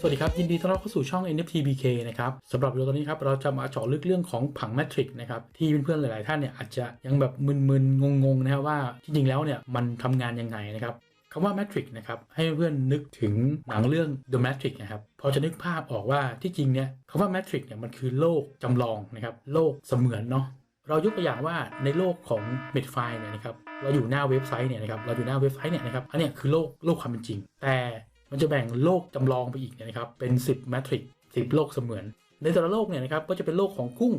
สวัสดีครับ ยินดีต้อนรับเข้าสู่ช่อง NFT BK นะครับสำหรับวิดีโอตอนนี้ครับเราจะมาเจาะลึกเรื่องของผังแมทริกนะครับที่เพื่อนๆหลาย ๆ ท่านเนี่ยอาจจะยังแบบมึนๆงงๆนะครับว่าจริงๆแล้วเนี่ยมันทำงานยังไงนะครับคำว่าแมทริกนะครับให้เพื่อนนึกถึงหนังเรื่อง The Matrix นะครับพอจะนึกภาพออกว่าที่จริงเนี่ยคำว่าแมทริกเนี่ยมันคือโลกจำลองนะครับโลกเสมือนเนาะเรายกตัวอย่างว่าในโลกของ m e d f i เนี่ยนะครับเราอยู่หน้าเว็บไซต์เนี่ยนะครับเราอยู่หน้าเว็บไซต์เนี่ยนะครับอันเนี้ยคือโลกโลกความเป็นจริง แต่ มันจะแบ่งโลกจำลองไปอีกเนี่ยนะครับ เป็น 10แมทริก10 โลกเสมือน ในแต่ละโลกเนี่ยนะครับ ก็จะเป็นโลกของกุ้ง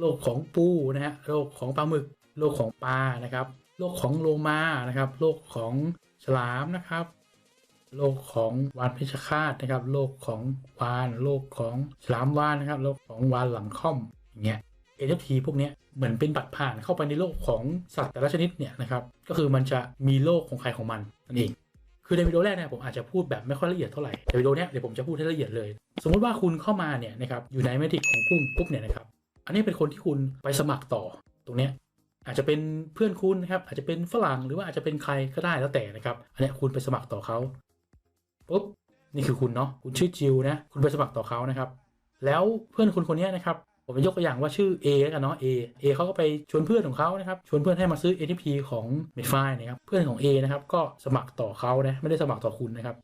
โลกของปูนะฮะ โลกของปลาหมึก โลกของปลานะครับ โลกของโลมานะครับ โลกของฉลามนะครับ โลกของวานเพชฌฆาตนะครับ โลกของวาน โลกของฉลามวานนะครับ โลกของวานหลังค่อมอย่างเงี้ย NFT พวกเนี้ยเหมือนเป็นบัตรผ่านเข้าไปในโลกของสัตว์แต่ละชนิดเนี่ยนะครับ ก็คือมันจะมีโลกของใครของมันนั่นเอง คือในวิดีโอแรกเนี่ยผมอาจจะพูดแบบไม่ค่อยละเอียดเท่าไหร่แต่วิดีโอเนี้ยเดี๋ยวผมจะพูดให้ละเอียดเลย สมมติว่าคุณเข้ามาเนี่ยนะครับอยู่ในแมทริกของกุ้งปุ๊บเนี่ยนะครับอันนี้เป็นคนที่คุณไปสมัครต่อตรงเนี้ยอาจจะเป็นเพื่อนคุณนะครับอาจจะเป็นฝรั่งหรือว่าอาจจะเป็นใครก็ได้แล้วแต่นะครับอันนี้คุณไปสมัครต่อเขาปุ๊บนี่คือคุณเนาะคุณชื่อจิวนะคุณไปสมัครต่อเขานะครับแล้วเพื่อนคุณคนนี้นะครับ ผมยกตัวอย่างว่าชื่อ A แล้วกันเนาะ A A เขาก็ไปชวนเพื่อนของเขานะครับ ชวนเพื่อนให้มาซื้อ NFT ของ m e d f i นะครับ เพื่อนของ A นะครับ ก็สมัครต่อเขานะ ไม่ได้สมัครต่อคุณนะครับ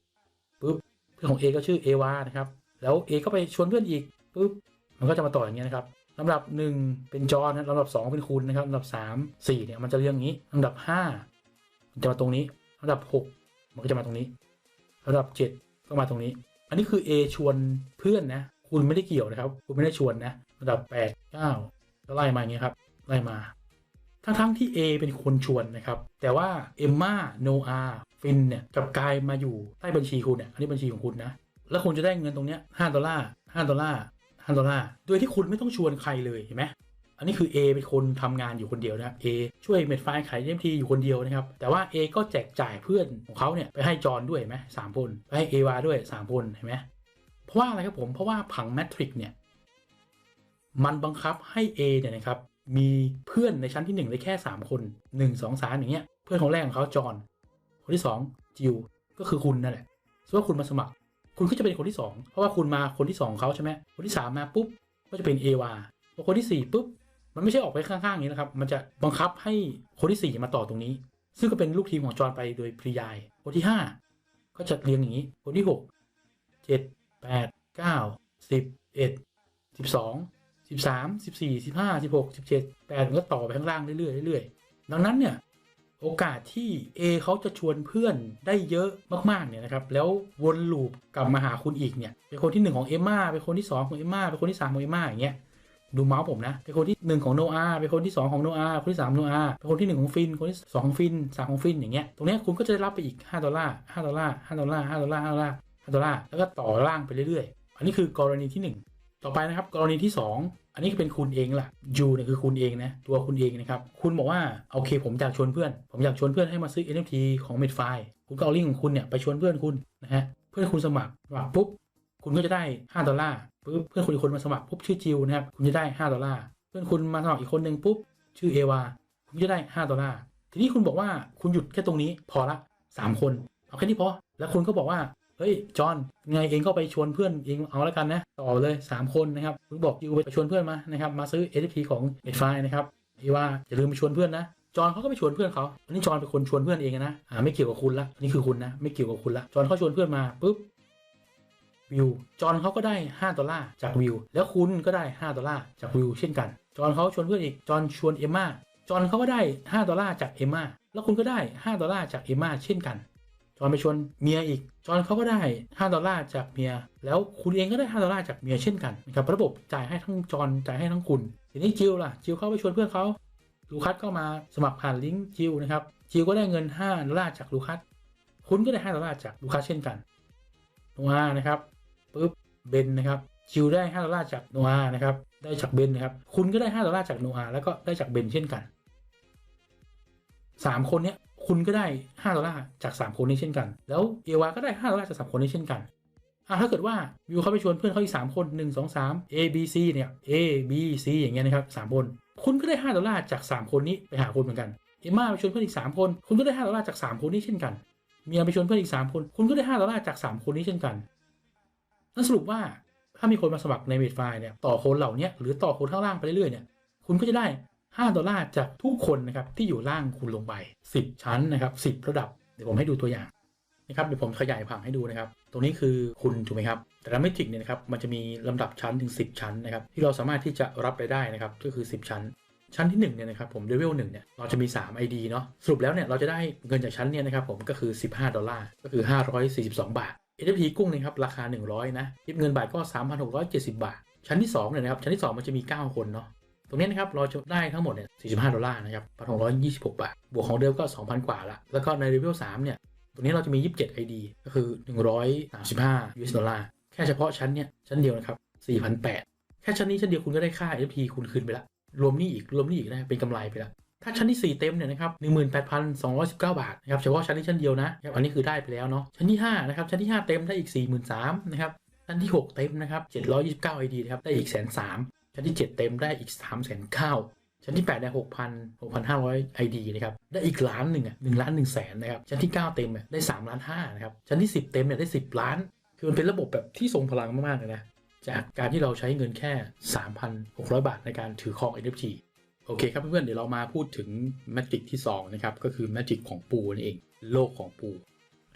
ปุ๊บ เพื่อนของ A ก็ชื่อเอวานะครับ แล้ว A ก็ไปชวนเพื่อนอีกปุ๊บ มันก็จะมาต่ออย่างเงี้ยนะครับลำดับ 1 เป็นจอห์นนะลำดับ 2 เป็นคุณนะครับลำดับ 3 4เนี่ยมันจะเรียงองนี้ลำดับ 5 มันจะมาตรงนี้ลำดับ 6 มันก็จะมาตรงนี้ลำดับ 7 ก็มาตรงนี้ อันนี้คือ A ชวนเพื่อนนะ คุณไม่ได้เกี่ยวนะครับ คุณไม่ได้ชวนนะ ระดับ 8 9ก็ไล่มาอย่างเงี้ยครับไล่มา ทั้งทั้งๆที่ A เป็นคนชวนนะครับ แต่ว่าเอมมาโนอาฟินเนี่ยกลับกลายมาอยู่ใต้บัญชีคุณเนี่ยอันนี้บัญชีของคุณนะ แล้วคุณจะได้เงินตรงเนี้ย5ดอลลาร์5ดอลลาร์5ดอลลาร์โดยที่คุณไม่ต้องชวนใครเลยเห็นไหมอันนี้คือ A เป็นคนทำงานอยู่คนเดียวนะครับ A ช่วยเม็ดไฟขาย NFT อยู่คนเดียวนะครับ แต่ว่า A ก็แจกจ่ายเพื่อนของเขาเนี่ยไปให้จอห์นด้วยเห็นไหมสามคน ไปให้เอวาด้วยสามคนเห็นไหมเพราะว่าอะไรครับผม เพราะว่าผังแมทริกเนี่ย มันบังคับให้ A เนี่ยนะครับมีเพื่อนในชั้นที่ 1 ได้แค่ 3 คน 1 2 3 อย่างเงี้ยเพื่อนของแรกของเขาจอห์นคนที่ 2 จิวก็คือคุณนั่นแหละสมมติว่าคุณมาสมัคร คุณก็จะเป็นคนที่ 2 เพราะว่าคุณมาคนที่ 2 เขาใช่ไหมคนที่ 3 มาปุ๊บก็จะเป็นเอวาพอคนที่ 4ปุ๊บมันไม่ใช่ออกไปข้างๆอย่างนี้นะครับ มันจะบังคับให้คนที่ 4 มาต่อตรงนี้ ซึ่งก็เป็นลูกทีมของจอห์นไปโดยปริยาย คนที่ 5 ก็จะเรียงอย่างนี้ คนที่ 6 7แปดเก้า สิบสามสิบสี่สิบห้าสิบหกสิบเจ็ดแปดมันก็ต่อไปข้างล่างเรื่อยๆเรื่อยๆดังนั้นเนี่ยโอกาสที่ A เขาจะชวนเพื่อนได้เยอะมากๆเนี่ยนะครับแล้ววนลูปกลับมาหาคุณอีกเนี่ยเป็นคนที่หนึ่งของเอมมาเป็นคนที่สองของเอมมาเป็นคนที่สามของเอมมาอย่างเงี้ยดูเมาส์ผมนะเป็นคนที่หนึ่งของโนอาเป็นคนที่สองของโนอาคนที่สามโนอาเป็นคนที่หนึ่งของฟิน คนที่สองของฟินสามของฟินอย่างเงี้ยตรงเนี้ยคุณก็จะได้รับไปอีก 5 ดอลลาร์5ดอลลาร์5ดอลลาร์5ดอลลาร์5ดอลลาร์5ดอลลาร์แล้วก็ต่อล่างไปเรื่อยๆ อันนี้คือกรณีที่ 1 ต่อไปนะครับกรณีที่ 2 อันนี้เป็นคุณเองล่ะยูเนี่ยคือคุณเองนะตัวคุณเองนะครับคุณบอกว่าโอเค ผมอยากชวนเพื่อน ผมอยากชวนเพื่อนให้มาซื้อ NFT ของ m e d f i คุณก็เอาลิงก์ของคุณเนี่ยไปชวนเพื่อนคุณนะฮะเพื่อนคุณสมัครสมัครปุ๊บคุณก็จะได้ 5 ดอลลาร์ปุ๊บเพื่อนคุณอีกคนมาสมัครปุ๊บชื่อจิวนะครับคุณจะได้ 5 ดอลลาร์เพื่อนคุณมาสมัครอีกคนหนึ่งปุ๊บชื่อเอวาคุณจะได้ 5 ดอลลาร์ทีนี้คุณบอกว่าคุณหยุดแค่ตรงนี้พอละสามคน เอาแค่นี้พอ แล้วคุณก็บอกว่า เฮ้ยจอห์นไงเองก็ไปชวนเพื่อนเองเอาแล้วกันนะต่อเลย 3 คนนะครับคุณบอกยูไปชวนเพื่อนมานะครับมาซื้อ NFT ของเอ็ดไฟนะครับอีว่าอย่าลืมไปชวนเพื่อนนะจอห์นเขาก็ไปชวนเพื่อนเขาอันนี้จอห์นเป็นคนชวนเพื่อนเองนะอ่าไม่เกี่ยวกับคุณละนนี้คือคุณนะไม่เกี่ยวกับคุณละจอห์นเขาชวนเพื่อนมาปุ๊บวิวจอห์นเขาก็ได้ 5 ดอลลาร์จากวิว แล้วคุณก็ได้ 5 ดอลลาร์จากวิว เช่นกัน จอห์นเขาชวนเพื่อนอีก จอห์นชวนเอมมาจอห์นเขาก็ได้ 5 ดอลลาร์จากเอมมาแล้วคุณก็ได้ 5 ดอลลาร์จากเอมมาเช่นกัน อนไปชวนเมียอีก จอนเขาก็ได้ 5 ดอลลาร์จากเมีย แล้วคุณเองก็ได้ 5 ดอลลาร์จากเมียเช่นกันนะครับ ระบบจ่ายให้ทั้งจอนจ่ายให้ทั้งคุณ ทีนี้จิวล่ะ จิวเข้าไปชวนเพื่อนเขาลูคัสก็มาสมัครผ่านลิงก์จิวนะครับ จิวก็ได้เงิน 5 ดอลลาร์จากลูคัส คุณก็ได้ 5 ดอลลาร์จากลูคัสเช่นกัน โนอานะครับปุ๊บ เบนนะครับ จิวได้ 5 ดอลลาร์จากโนอานะครับ ได้จากเบนนะครับ คุณก็ได้ 5 ดอลลาร์จากโนอาแล้วก็ได้จากเบนเช่นกันสามคนเนี้ย คุณก็ได้ 5 ดอลลาร์จาก 3 คนนี้เช่นกัน แล้วเอวาก็ได้ 5 ดอลลาร์จาก 3 คนนี้เช่นกันอะถ้าเกิดว่าวิวเขาไปชวนเพื่อนเขาอีก 3 คน 1 2 3 A B C เนี่ย A B C อย่างเงี้ยนะครับ3คน คุณก็ได้ 5 ดอลลาร์จาก 3 คนนี้ไปหาคุณเหมือนกัน เอมมาไปชวนเพื่อนอีก 3 คน คุณก็ได้ 5 ดอลลาร์จาก 3 คนนี้เช่นกันเมียไปชวนเพื่อนอีก 3 คน คุณก็ได้ 5 ดอลลาร์จาก 3 คนนี้เช่นกันนั่นสรุปว่าถ้ามีคนมาสมัครในเมดไฟเนี่ยต่อคนเหล่านี้หรือต่อคนข้างล่างไปเรื่อยๆเนี่ยคุณก็จะได้ 5 ดอลลาร์จากทุกคนนะครับที่อยู่ล่างคุณลงไป 10 ชั้นนะครับ10 ระดับ เดี๋ยวผมให้ดูตัวอย่างนะครับเดี๋ยวผมขยายผังให้ดูนะครับ ตรงนี้คือคุณถูกไหมครับ แต่ละเมทริกเนี่ยนะครับมันจะมีลำดับชั้นถึง 10 ชั้นนะครับที่เราสามารถที่จะรับไปได้นะครับก็คือ 10 ชั้น ชั้นที่1เนี่ยนะครับผมเลเวลหนึ่งเนี่ยเราจะมี 3 ID เนาะสรุปแล้วเนี่ยเราจะได้เงินจากชั้นเนี่ยนะครับผมก็คือ 15 ดอลลาร์ก็คือ 542 บาท NFT กุ้งนะครับราคา 100 นะคิดเงินบาทก็ 3,670 บาท ชั้นที่2เนี่ยนะครับชั้นที่ 2 มันจะมี 9 คนเนาะ รงนี้นะครับเราจะได้ทั้งหมดเนี่ย45 ดอลลาร์นะครับ1,626บาท บวกของเดิมก็ 2,000 กว่าละแล้วก็ในเลเวล3เนี่ยตรงนี้เราจะมี 27 ID ก็คือ 135 US ดอลลาร์แค่เฉพาะชั้นเนี่ยชั้นเดียวนะครับ4,800 แค่ชั้นนี้ชั้นเดียวคุณก็ได้ค่า NFT คุณคืนไปละ รวมนี่อีกรวมนี่อีกนะเป็นกำไรไปละถ้าชั้นที่ 4 เต็มเนี่ยนะครับ18,219 บาทนะครับเฉพาะชั้นที่ชั้นเดียวนะครับอันนี้คือได้ไปแล้วเนาะชั้นที่5นะครับชั้นที่ 5 เต็มได้อีก 43,000นะครับชั้นที่ 6 เต็มนะครับ729 ID นะครับได้อีกแสนสาม ชั้นที่ 7 เต็มได้อีก3 9 0 0 0ชั้นที่ 8 ได้ 6,000 6,500 ID นะครับ ได้อีกล้านหนึ่งอะ1ล้าน1แสนนะครับ ชั้นที่ 9 เต็มอะได้3ล้าน5นะครับ ชั้นที่ 10 เต็มเนี่ยได้ 10 ล้าน คือมันเป็นระบบแบบที่ทรงพลังมากๆเลยนะ จากการที่เราใช้เงินแค่ 3,600 บาทในการถือครอง NFT โอเคครับเพื่อนๆ เดี๋ยวเรามาพูดถึงแมทริกที่ 2 นะครับ ก็คือแมทริกของปูนั่นเอง โลกของปู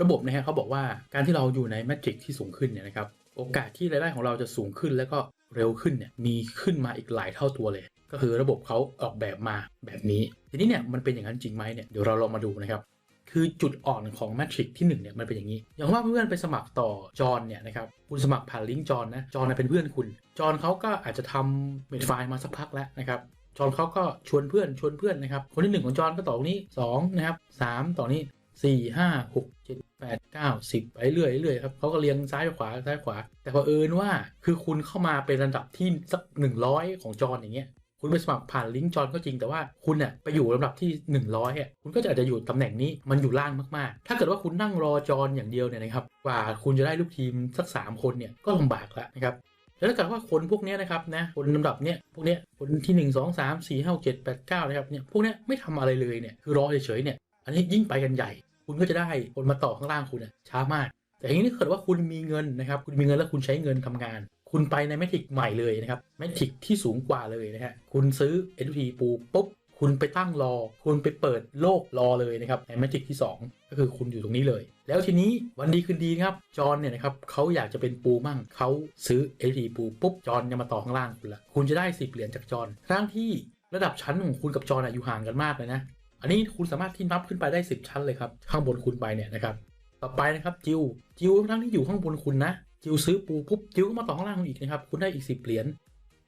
ระบบนะฮะเขาบอกว่าการที่เราอยู่ในแมทริกที่สูงขึ้นเนี่ยนะครับ โอกาสที่รายได้ของเราจะสูงขึ้น แล้วก็ เร็วขึ้นเนี่ยมีขึ้นมาอีกหลายเท่าตัวเลย ก็คือระบบเขาออกแบบมาแบบนี้ ทีนี้เนี่ยมันเป็นอย่างนั้นจริงไหมเนี่ยเดี๋ยวเราลองมาดูนะครับคือจุดอ่อนของแมทริกที่1เนี่ยมันเป็นอย่างนี้ อย่างว่าเพื่อนไปสมัครต่อจอนเนี่ยนะครับคุณสมัครผ่านลิงก์จอนนะจอนเป็นเพื่อนคุณ จอนเขาก็อาจจะทำเมดไฟล์มาสักพักแล้วนะครับจอนเขาก็ชวนเพื่อนชวนเพื่อนนะครับคนที่ 1 ของจอนก็ต่อนี้2นะครับ3ต่อนี้ 4 5 6 7 8 9 10ไปเรื่อยเรื่อยครับเขาก็เรียงซ้ายขวาซ้ายขวา แต่พอเอิญว่าคือคุณเข้ามาเป็นระดับที่สัก100ของจอนอย่างเงี้ยคุณไปสมัครผ่านลิงก์จอนก็จริงแต่ว่าคุณเนี่ยไปอยู่ลำดับที่ 100อะคุณก็จะอาจจะอยู่ตำแหน่งนี้มันอยู่ล่างมากๆ ถ้าเกิดว่าคุณนั่งรอจอนอย่างเดียวเนี่ยนะครับกว่าคุณจะได้ลูกทีมสัก 3 คนเนี่ยก็ลำบากแล้วนะครับแล้วถ้าเกิดว่าคนพวกนี้นะครับนะคนลำดับเนี้ยพวกเนี้ยคนที่ 1 2 3 4 5 7 8 9นะครับเนี่ยพวกเนี้ยไม่ทำอะไรเลยเนี่ยคือรอเฉยๆเนี่ยอันนี้ยิ่งไปกันใหญ่ คุณก็จะได้คนมาต่อข้างล่างคุณช้ามาก แต่อย่งนี้เกิดว่าคุณมีเงินนะครับ คุณมีเงินแล้วคุณใช้เงินทำงาน คุณไปในแมทริกใหม่เลยนะครับแมทริกที่สูงกว่าเลยนะฮะคุณซื้อ NFT ปูปุ๊บคุณไปตั้งรอ คุณไปเปิดโลกรอเลยนะครับในแมทริกที่ 2 ก็คือคุณอยู่ตรงนี้เลย แล้วทีนี้วันดีคืนดีครับ จอนเนี่ยนะครับเขาอยากจะเป็นปูมั่งเขาซื้อ NFT ปูปุ๊บจอนจะมาต่อข้างล่างคุณละคุณจะได้ 10 เหรียญจากจอนทั้งที่ระดับชั้นของคุณกับจอนอยู่ห่างกันมากเลยนะ อันนี้คุณสามารถที่นับขึ้นไปได้ 10 ชั้นเลยครับ ข้างบนคุณไปเนี่ยนะครับ ต่อไปนะครับจิวจิวทั้งที่อยู่ข้างบนคุณนะ จิวซื้อปูปุ๊บจิวก็มาต่อข้างล่างคุณอีกนะครับ คุณได้อีก 10 เหรียญ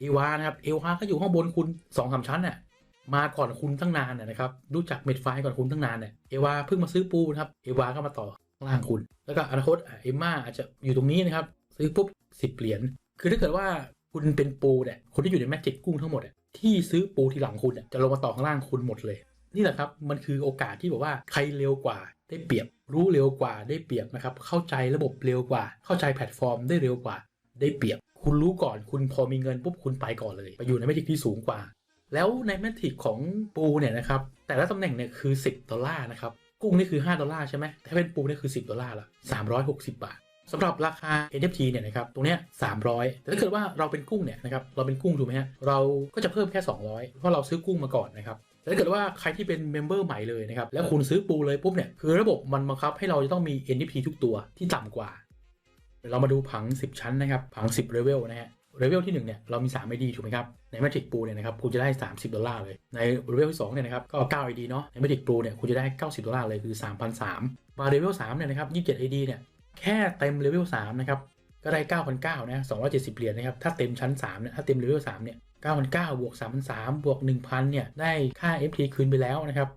เอวานะครับเอวาก็อยู่ข้างบนคุณ2อสชั้นน่ะมาก่อนคุณตั้งนานนะครับ รู้จักเม็ดไฟก่อนคุณตั้งนานเนี่ยเอวาเพิ่งมาซื้อปูนะครับเอวาก็มาต่อข้างล่างคุณ แล้วก็อนาคตเอมมาอาจจะอยู่ตรงนี้นะครับ ซื้อปุ๊บ10เหรียญคือถ้าเกิดว่าคุณเป็นปูเนี่ยคนที่อยู่ในแมจิกกุ้งทั้งหมดที่ซื้อปูทีหลังคุณจะลงมาต่อข้างล่างคุณหมดเลย นี่แหละครับมันคือโอกาสที่บอกว่าใครเร็วกว่าได้เปรียบ รู้เร็วกว่าได้เปรียบนะครับเข้าใจระบบเร็วกว่า เข้าใจแพลตฟอร์มได้เร็วกว่า ได้เปรียบ คุณรู้ก่อนคุณพอมีเงินปุ๊บคุณไปก่อนเลย ไปอยู่ในแมทริกที่สูงกว่า แล้วในแมทริกของปูเนี่ยนะครับแต่ละตำแหน่งเนี่ยคือ 10ดอลลาร์นะครับกุ้งนี่คือ 5 ดอลลาร์ใช่ไหมถ้าเป็นปูนี่คือ 10 ดอลลาร์ละ360 บาทสำหรับราคา NFT เนี่ยนะครับ ตรงเนี้ย300 แต่ถ้าเกิดว่าเราเป็นกุ้งเนี่ยนะครับ เราเป็นกุ้งถูกไหมฮะ เราก็จะเพิ่มแค่ 200 เพราะเราซื้อกุ้งมาก่อนนะครับ ถ้าเกิดว่าใครที่เป็นเมมเบอร์ใหม่เลยนะครับ แล้วคุณซื้อปูเลยปุ๊บเนี่ย คือระบบมันบังคับให้เราจะต้องมี NFT ทุกตัวที่ต่ำกว่าเดี๋ยวเรามาดูผัง 10 ชั้นนะครับ ผัง 10เลเวลนะฮะเลเวลที่1เนี่ยเรามี 3 ID ถูกไหมครับ ใน Magic Pool เนี่ยนะครับคุณจะได้ 30 ดอลลาร์เลย ในเลเวลที่2เนี่ยนะครับก็9 ID เนาะใน Magic Pool เนี่ยคุณจะได้ 90 ดอลลาร์เลยคือ3,300มาเลเวล3เนี่ยนะครับ27 ID เนี่ยแค่เต็มเลเวล3นะครับก็ได้ 9,900นะ270 เหรียญนะครับถ้าเต็มชั้น3เนี่ยถ้าเต็มเลเวล3เนี่ย 9,900บวก3,300บวก1,000เนี่ยได้ค่า FT คืนไปแล้วนะครับ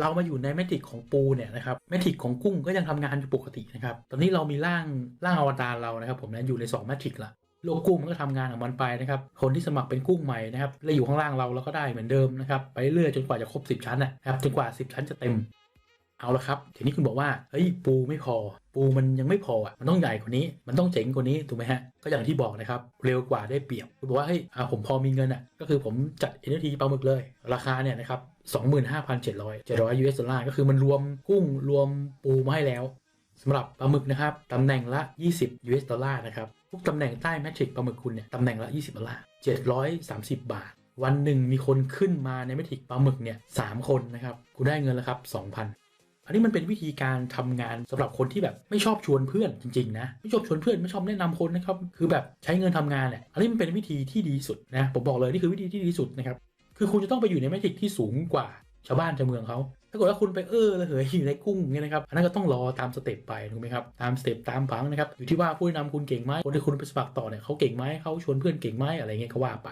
เรามาอยู่ในแมทริกของปูเนี่ยนะครับแมทริกของกุ้งก็ยังทำงานอยู่ปกตินะครับตอนนี้เรามีร่างร่างอวตารเรานะครับ ผมนะอยู่ใน2แมทริกละโลกกุ้งมันก็ทำงานของมันไปนะครับคนที่สมัครเป็นกุ้งใหม่นะครับแล้วอยู่ข้างล่างเราเราก็ได้เหมือนเดิมนะครับไปเรื่อยจนกว่าจะครบ 10 ชั้นนะครับจนกว่า 10 ชั้นจะเต็ม เอาละครับทีนี้คุณบอกว่าเฮ้ยปูไม่พอ ปูมันยังไม่พออะมันต้องใหญ่กว่านี้ มันต้องเจ๋งกว่านี้ถูกไหมฮะก็อย่างที่บอกนะครับเร็วกว่าได้เปรียบคุณบอกว่าเฮ้ยอ่าผมพอมีเงินอะก็คือผมจัด NFT ปลาหมึกเลย ราคาเนี่ยนะครับ25,700 700 US ดอลลาร์ก็คือมันรวมกุ้งรวมปูมาให้แล้วสำหรับปลาหมึกนะครับตำแหน่งละ 20 US ดอลลาร์นะครับทุกตำแหน่งใต้แมทริกปลาหมึกคุณเนี่ยตำแหน่งละ 20 ดอลลาร์ 730 บาท วันหนึ่งมีคนขึ้นมาในแมทริกปลาหมึกเนี่ยสคนนะครับคุณได้เงินแล้วครับ2,000 อันนี้มันเป็นวิธีการทำงานสำหรับคนที่แบบไม่ชอบชวนเพื่อนจริงๆนะไม่ชอบชวนเพื่อนไม่ชอบแนะนำคนนะครับคือแบบใช้เงินทำงานแหละอันนี้มันเป็นวิธีที่ดีสุดนะผมบอกเลยนี่คือวิธีที่ดีสุดนะครับคือคุณจะต้องไปอยู่ในแมทริกที่สูงกว่าชาวบ้านชาวเมืองเขาถ้าเกิดว่าคุณไปเออระเหยอยู่ในกุ้งเนี่ยนะครับอันนั้นก็ต้องรอตามสเต็ปไปถูกไหมครับตามสเต็ปตามผังนะครับอยู่ที่ว่าผู้นำคุณเก่งไหมคนที่คุณไปสมัครต่อเนี่ยเขาเก่งไหมเขาชวนเพื่อนเก่งไหมอะไรเงี้ยก็ว่าไป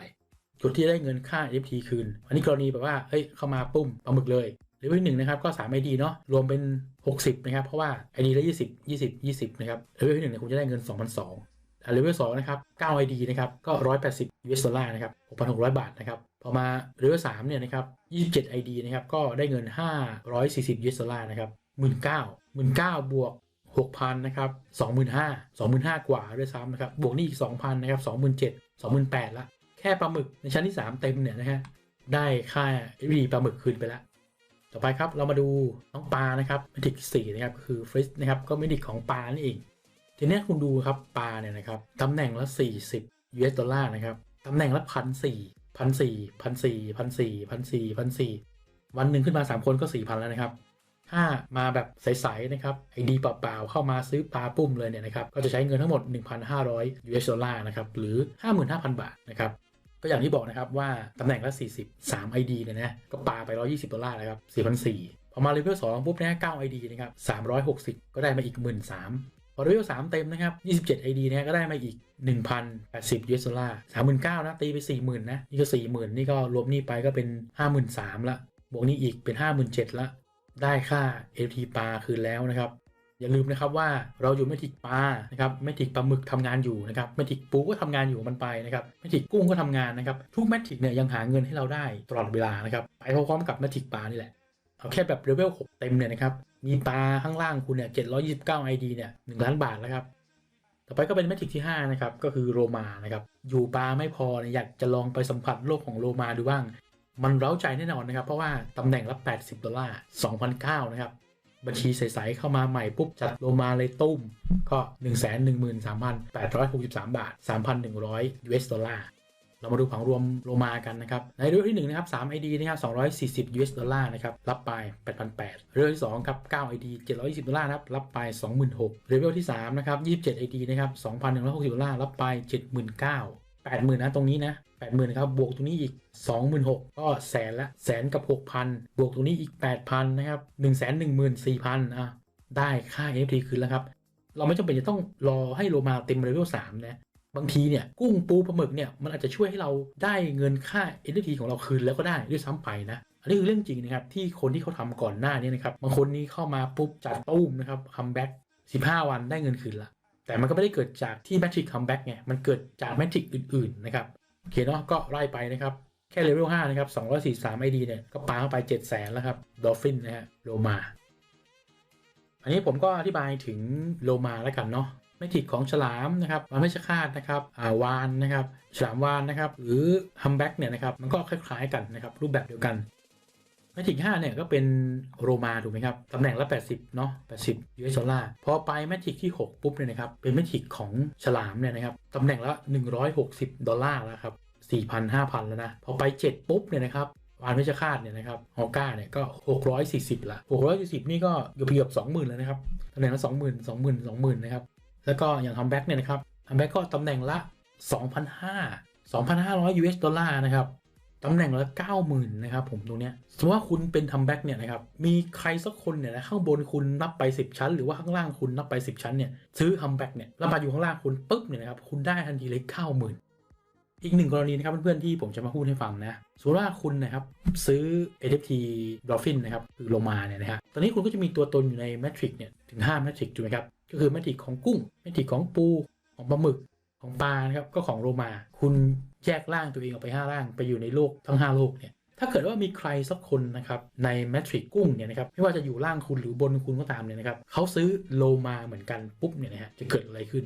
จุดที่ได้เงินค่า FT คืน อันนี้กรณีแบบว่าเฮ้ยเข้ามาปุ้มปลาหมึกเลย เลเวลหนึ่งนะครับก็3 ID เนาะรวมเป็น 60 นะครับ เพราะว่า ID ละ20 20 20 นะครับเลเวลที่หนึ่งเนี่ยคุณจะได้เงิน 2,200เลเวลสองนะครับ9 ID นะครับก็ 180 US ดอลลาร์นะครับ 6,600 บาทนะครับพอมาเลเวลสามเนี่ยนะครับ27 ID นะครับก็ได้เงิน 540 US ดอลลาร์นะครับ19,000 19,000บวก6,000นะครับ25,000 25,000 กว่าด้วยซ้ำนะครับบวกนี่อีก 2,000นะครับ27,000 28,000ละแค่ปลาหมึกในชั้นที่ 3 เต็มเนี่ยนะฮะได้ค่า FD ปลาหมึกคืนไปแล้ว ต่อไปครับเรามาดูน้องปลานะครับเมดิกสี่นะครับคือฟริสนะครับก็เมดิกของปลานี่เองทีนี้คุณดูครับปลาเนี่ยนะครับตำแหน่งละ 40 US ดอลลาร์นะครับตำแหน่งละพันสี่พันสี่พันสี่พันสี่พันสี่พันสี่วันหนึ่งขึ้นมา 3 คนก็4,000แล้วนะครับ ถ้ามาแบบใสๆนะครับไอดีเปล่าๆเข้ามาซื้อปลาปุ้มเลยเนี่ยนะครับก็จะใช้เงินทั้งหมด 1,500 US ดอลลาร์นะครับหรือ 55,000 บาทนะครับ ก็อย่างที่บอกนะครับว่าตำแหน่งละ 40 3 ID เนี่ยนะก็ปาไป 120 ดอลลาร์นะครับ4,400พอมาเลเวล2ปุ๊บนะ9 ID นะครับ 360 ก็ได้มาอีก 13,000พอเลเวล3เต็มนะครับ 27 ID นะก็ได้มาอีก 1,080 US ดอลลาร์39,000นะตีไป 40,000นะนี่ก็ 40,000 นี่ก็รวมนี่ไปก็เป็น 53,000ละบวกนี่อีกเป็น 57,000ละได้ค่า FT ปลาคืนแล้วนะครับ อย่าลืมนะครับว่าเราอยู่แมทริกปลานะครับแมทริกปลาหมึกทำงานอยู่นะครับแมทริกปูก็ทำงานอยู่มันไปนะครับแมทริกกุ้งก็ทำงานนะครับทุกแมทริกเนี่ยยังหาเงินให้เราได้ตลอดเวลานะครับไปพร้อมๆกับแมทริกปลานี่แหละเอาแค่แบบเลเวล6เต็มเนี่ยนะครับมีปลาข้างล่างคุณเนี่ย729 ID เนี่ย1ล้านบาทแล้วครับต่อไปก็เป็นแมทริกที่ 5 นะครับ ก็คือโรมานะครับ อยู่ปลาไม่พอเนี่ยอยากจะลองไปสัมผัสโลกของโรมาดูบ้าง มันเร้าใจแน่นอนนะครับ เพราะว่าตำแหน่งละ 80 ดอลลาร์ 2,009 นะครับ บัญชีใส ๆ เข้ามาใหม่ปุ๊บ จัดโลมาเลยตุ้ม ก็ 1 1 3 8 6 3 บาท 3,100 US ดอลลาร์เรามาดูผังรวมโลมากันนะครับ ในเรื่องที่1นะครับ3 ID นะครับ240 US ดอลลาร์นะครับ รับไป 8,800 เรื่องที่2ครับ9 ID 720 ดอลลาร์นะครับ รับไป 26,000เรเวลที่3นะครับ27 ID นะครับ2,160 ดอลลาร์ รับไป 79,000 80,000นะตรงนี้นะ80,000นะครับบวกตรงนี้อีก26,000ก็แสนละแสนกับ6,000บวกตรงนี้อีก8,000นะครับ114,000อะได้ค่า NFT คืนแล้วครับ เราไม่จำเป็นจะต้องรอให้โลมาเต็มเลเวล3นะบางทีเนี่ยกุ้งปูปลาหมึกเนี่ยมันอาจจะช่วยให้เราได้เงินค่า NFT ของเราคืนแล้วก็ได้ด้วยซ้ำไปนะอันนี้คือเรื่องจริงนะครับที่คนที่เขาทำก่อนหน้านี้นะครับบางคนนี้เข้ามาปุ๊บจัดตุ้มนะครับคัมแบ็ก15 วันได้เงินคืนละ แต่มันก็ไม่ได้เกิดจากที่แมทริกคัมแบ็กไง มันเกิดจากแมทริกอื่น ๆ นะครับ โอเคเนาะก็ไล่ไปนะครับ แค่เลเวล5นะครับ243 ID เนี่ย ก็ปาเข้าไป 7 0 0 0 0แล้วครับดอฟฟินนะฮะโลมา อันนี้ผมก็อธิบายถึงโลมาแล้วกันเนาะแมทริกของฉลามนะครับวานไม่ใช่คาดนะครับอ่าวานนะครับฉลามวานนะครับหรือฮัมแบ็กเนี่ยนะครับมันก็คล้ายๆกันนะครับรูปแบบเดียวกัน มทริก5เนี่ยก็เป็นโรมาถูกไหมครับตำแหน่งละ 80เนาะ80 US ดอลลาร์พอไปแมทริกที่ 6 ปุ๊บเนี่ยนะครับเป็นแมทริกของฉลามเนี่ยนะครับตำแหน่งละ 160 ดอลลาร์แล้วครับ4,000 5,000 แล้วนะ พอไป 7 ปุ๊บเนี่ยนะครับวานเพชรฆาตเนี่ยนะครับฮอก้าเนี่ยก็ 640 ละ640 นี่ก็เกือบเกือบ20,000 แล้วนะครับตำแหน่งละ20,000 20,000 20,000นะครับแล้วก็อย่างฮัมแบ็กเนี่ยนะครับฮัมแบ็กก็ตำแหน่งละ 2,500 2,500 US ดอลลาร์นะครับ ตำแหน่งละ90,000นะครับผมตรงเนี้ยสมมติว่าคุณเป็นทัมแบ็กเนี่ยนะครับมีใครสักคนเนี่ยนะข้างบนคุณนับไป 10 ชั้น หรือว่าข้างล่างคุณนับไป 10 ชั้นเนี่ยซื้อทัมแบ็กเนี่ยแล้วมาอยู่ข้างล่างคุณปุ๊บเนี่ยนะครับคุณได้ทันทีเลย90,000อีกหนึ่งกรณีนะครับเพื่อนๆที่ผมจะมาพูดให้ฟังนะสมมติว่าคุณนะครับซื้อ NFT Dolphin นะครับคือโลมาเนี่ยนะฮะตอนนี้คุณก็จะมีตัวตนอยู่ในแมทริกเนี่ยถึง5แมทริกถูกไหมครับก็คือแมทริกของกุ้งแมทริกของปูของปลาหมึก ของปลานะครับก็ของโลมา คุณแยกร่างตัวเองออกไป 5 ร่างไปอยู่ในโลกทั้ง 5 โลกเนี่ยถ้าเกิดว่ามีใครสักคนนะครับในแมทริกกุ้งเนี่ยนะครับไม่ว่าจะอยู่ล่างคุณหรือบนคุณก็ตามเนี่ยนะครับเขาซื้อโลมาเหมือนกันปุ๊บเนี่ยนะฮะจะเกิดอะไรขึ้น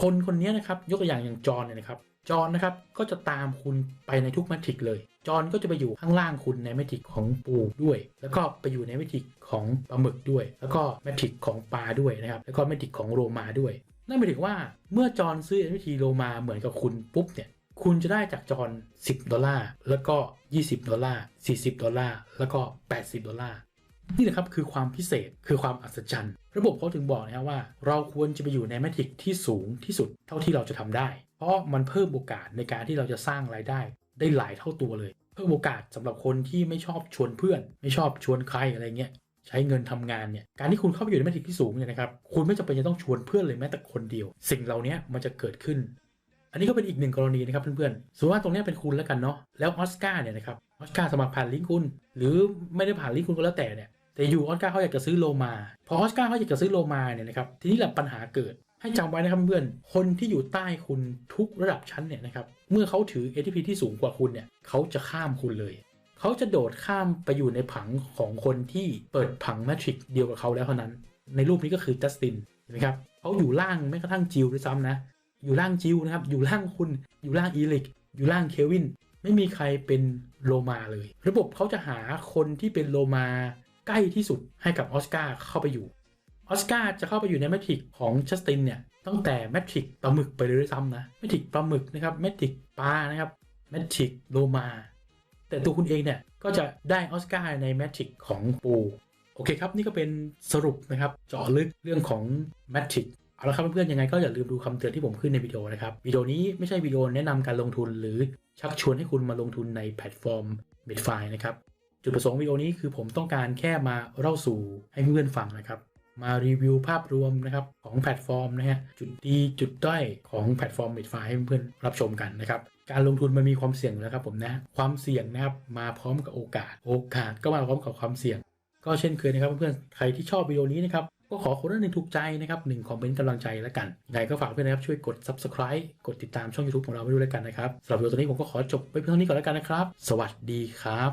คนคนนี้นะครับยกตัวอย่างอย่างจอนเนี่ยนะครับจอนนะครับก็จะตามคุณไปในทุกแมทริกเลย จอนก็จะไปอยู่ข้างล่างคุณในแมทริกของปูด้วย แล้วก็ไปอยู่ในแมทริกของปลาหมึกด้วย แล้วก็แมทริกของปลาด้วยนะครับแล้วก็แมทริกของโรมาด้วย นั่นหมายถึงว่าเมื่อจอนซื้อ NFT โรมาเหมือนกับคุณปุ๊บเนี่ยคุณจะได้จากจอน10 ดอลลาร์ แล้วก็ 20 ดอลลาร์ 40 ดอลลาร์ แล้วก็ 80 ดอลลาร์ นี่แหละครับคือความพิเศษ คือความอัศจรรย์ ระบบเขาถึงบอกนะครับว่า เราควรจะไปอยู่ในแมทริกที่สูงที่สุดเท่าที่เราจะทำได้ เพราะมันเพิ่มโอกาสในการที่เราจะสร้างรายได้ ได้หลายเท่าตัวเลย เพิ่มโอกาสสำหรับคนที่ไม่ชอบชวนเพื่อน ไม่ชอบชวนใครอะไรเงี้ย ใช้เงินทำงานเนี่ยการที่คุณเข้าไปอยู่ในแมทริกที่สูงเนี่ยนะครับคุณไม่จำเป็นจะต้องชวนเพื่อนเลยแม้แต่คนเดียว สิ่งเหล่านี้มันจะเกิดขึ้น อันนี้ก็เป็นอีกหนึ่งกรณีนะครับเพื่อนๆสมมติว่าตรงนี้เป็นคุณแล้วกันเนาะแล้วออสการ์เนี่ยนะครับออสการ์สมัครผ่านลิงก์คุณ หรือไม่ได้ผ่านลิงก์คุณก็แล้วแต่เนี่ยแต่อยู่ออสการ์เขาอยากจะซื้อโลมา พอออสการ์เขาอยากจะซื้อโลมาเนี่ยนะครับทีนี้แหละปัญหาเกิดให้จำไว้นะครับเพื่อนคนที่อยู่ใต้คุณทุกระดับชั้นเนี่ยนะครับเมื่อเขาถือ ATP ที่สูงกว่าคุณเนี่ยเขาจะข้ามคุณเลย เขาจะโดดข้ามไปอยู่ในผังของคนที่เปิดผังแมทริกเดียวกับเขาแล้วเท่านั้น ในรูปนี้ก็คือจัสตินเห็นไหมครับเขาอยู่ล่างแม้กระทั่งจิวด้วยซ้ำนะ อยู่ล่างจิวนะครับ อยู่ล่างคุณ อยู่ล่างอีลิก อยู่ล่างเควิน ไม่มีใครเป็นโลมาเลย ระบบเขาจะหาคนที่เป็นโลมาใกล้ที่สุดให้กับออสการ์เข้าไปอยู่ ออสการ์จะเข้าไปอยู่ในแมทริกของจัสตินเนี่ยตั้งแต่แมทริกปลาหมึกไปเลยด้วยซ้ำนะแมทริกปลาหมึกนะครับแมทริกปลานะครับแมทริกโลมา แต่ตัวคุณเองเนี่ยก็จะได้ออสการ์ในแมทริกของปูโอเคครับ นี่ก็เป็นสรุปนะครับเจาะลึกเรื่องของแมทริกเอาละครับเพื่อนๆยังไงก็อย่าลืมดูคำเตือนที่ผมขึ้นในวิดีโอนะครับวิดีโอนี้ไม่ใช่วิดีโอแนะนำการลงทุน หรือชักชวนให้คุณมาลงทุนในแพลตฟอร์ม m e d f i นะครับจุดประสงค์วิดีโอนี้คือผมต้องการแค่มาเล่าสู่ให้เพื่อนๆฟังนะครับมารีวิวภาพรวมนะครับของแพลตฟอร์มนะฮะจุดดีจุดด้อยของแพลตฟอร์ม m e d f i ให้เพื่อนๆรับชมกันนะครับ การลงทุนมันมีความเสี่ยงแล้วครับผมนะ ความเสี่ยงนะครับมาพร้อมกับโอกาส โอกาสก็มาพร้อมกับความเสี่ยง ก็เช่นเคยนะครับเพื่อนๆ ใครที่ชอบวิดีโอนี้นะครับก็ขอคนละหนึ่งถูกใจนะครับหนึ่งคอมเมนต์กำลังใจแล้วกันยังไงก็ฝากเพื่อนนะครับช่วยกด subscribe กดติดตามช่อง YouTube ของเราไว้ด้วยแล้วกันนะครับสำหรับวิดีโอตัวนี้ผมก็ขอจบไปเพียงเท่านี้ก่อนแล้วกันนะครับ สวัสดีครับ